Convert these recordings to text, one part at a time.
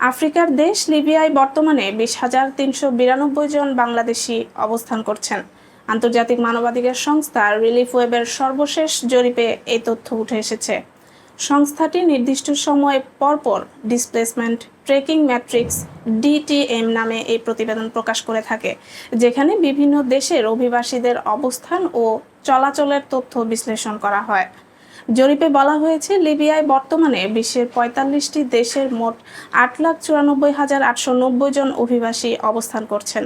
আফ্রিকার দেশ লিবিয়ায় বর্তমানে বিশ হাজার তিনশো বিরানব্বই জন বাংলাদেশি অবস্থান করছেন। আন্তর্জাতিক মানবাধিকার সংস্থা রিলিফ ওয়েবের সর্বশেষ জরিপে এই তথ্য উঠে এসেছে। সংস্থাটি নির্দিষ্ট সময় পরপর ডিসপ্লেসমেন্ট ট্রেকিং ম্যাট্রিক্স ডিটিএম নামে এই প্রতিবেদন প্রকাশ করে থাকে, যেখানে বিভিন্ন দেশের অভিবাসীদের অবস্থান ও চলাচলের তথ্য বিশ্লেষণ করা হয়। জরিপে বলা হয়েছে, লিবিয়ায় বর্তমানে বিশ্বের পঁয়তাল্লিশটি দেশের মোট আট লাখ চুরানব্বই হাজার আটশো নব্বই জন অভিবাসী অবস্থান করছেন।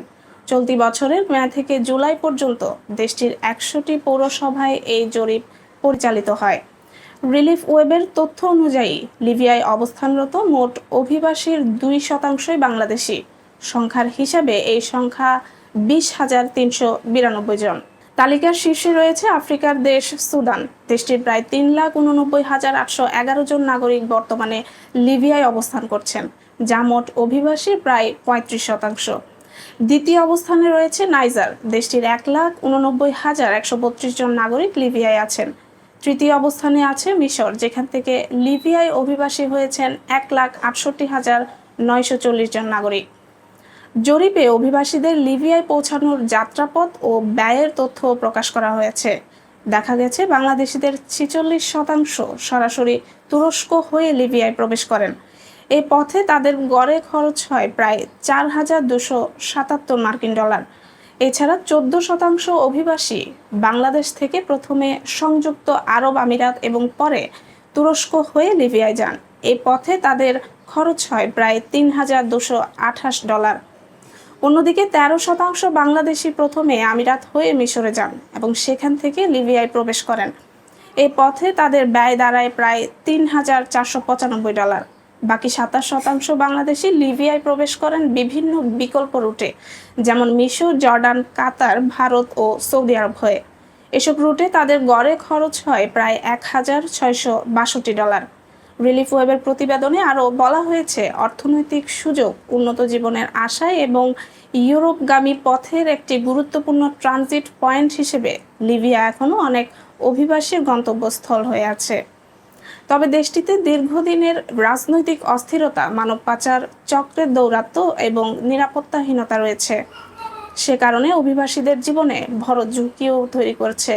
চলতি বছরের মে থেকে জুলাই পর্যন্ত দেশটির একশোটি পৌরসভায় এই জরিপ পরিচালিত হয়। রিলিফ ওয়েবের তথ্য অনুযায়ী, লিবিয়ায় অবস্থানরত মোট অভিবাসীর দুই শতাংশই বাংলাদেশি। সংখ্যার হিসাবে এই সংখ্যা বিশ হাজার তিনশো বিরানব্বই জন। তালিকার শীর্ষে রয়েছে আফ্রিকার দেশ সুদান। দেশটির প্রায় তিন লাখ উননব্বই হাজার আটশো এগারো জন নাগরিক বর্তমানে লিবিয়ায় অবস্থান করছেন, যা মোট অভিবাসীর প্রায় পঁয়ত্রিশ শতাংশ। দ্বিতীয় অবস্থানে রয়েছে নাইজার। দেশটির এক লাখ উননব্বই হাজার একশো বত্রিশ জন নাগরিক লিবিয়ায় আছেন। তৃতীয় অবস্থানে আছে মিশর, যেখান থেকে লিবিয়ায় অভিবাসী হয়েছেন এক লাখ আটষট্টি হাজার নয়শো চল্লিশ জন নাগরিক। জরিপে অভিবাসীদের লিবিয়ায় পৌঁছানোর যাত্রাপথ ও ব্যয়ের তথ্য প্রকাশ করা হয়েছে। দেখা গেছে, বাংলাদেশিদের ছিচল্লিশ শতাংশ সরাসরি তুরস্ক হয়ে লিবিয়ায় প্রবেশ করেন। এই পথে তাদের গড়ে খরচ হয় প্রায় চার হাজার দুশো সাতাত্তর মার্কিন ডলার। এছাড়া চোদ্দ শতাংশ অভিবাসী বাংলাদেশ থেকে প্রথমে সংযুক্ত আরব আমিরাত এবং পরে তুরস্ক হয়ে লিবিয়ায় যান। এই পথে তাদের খরচ হয় প্রায় তিন হাজার দুশো আঠাশ ডলার। অন্যদিকে তেরো শতাংশ বাংলাদেশি প্রথমে আমিরাত হয়ে মিশরে যান এবং সেখান থেকে লিবিয়ায় প্রবেশ করেন। এই পথে তাদের ব্যয় দাঁড়ায় প্রায় তিন হাজার চারশো পঁচানব্বই ডলার। বাকি সাতাশ শতাংশ বাংলাদেশি লিবিয়ায় প্রবেশ করেন বিভিন্ন বিকল্প রুটে, যেমন মিশর, জর্ডান, কাতার, ভারত ও সৌদি আরব হয়ে। এসব রুটে তাদের গড়ে খরচ হয় প্রায় এক হাজার ছয়শো বাষট্টি ডলার। রিলিফ ওয়েবের প্রতিবেদনে আরও বলা হয়েছে, অর্থনৈতিক সুযোগ উন্নত জীবনের আশায় এবং ইউরোপগামী পথের একটি গুরুত্বপূর্ণ ট্রানজিট পয়েন্ট হিসেবে লিবিয়া এখনও অনেক অভিবাসীর গন্তব্যস্থল হয়ে আছে। তবে দেশটিতে দীর্ঘদিনের রাজনৈতিক অস্থিরতা, মানব পাচার চক্রের দৌরাত্ম্য এবং নিরাপত্তাহীনতা রয়েছে। সে কারণে অভিবাসীদের জীবনে বড় ঝুঁকিও তৈরি করছে।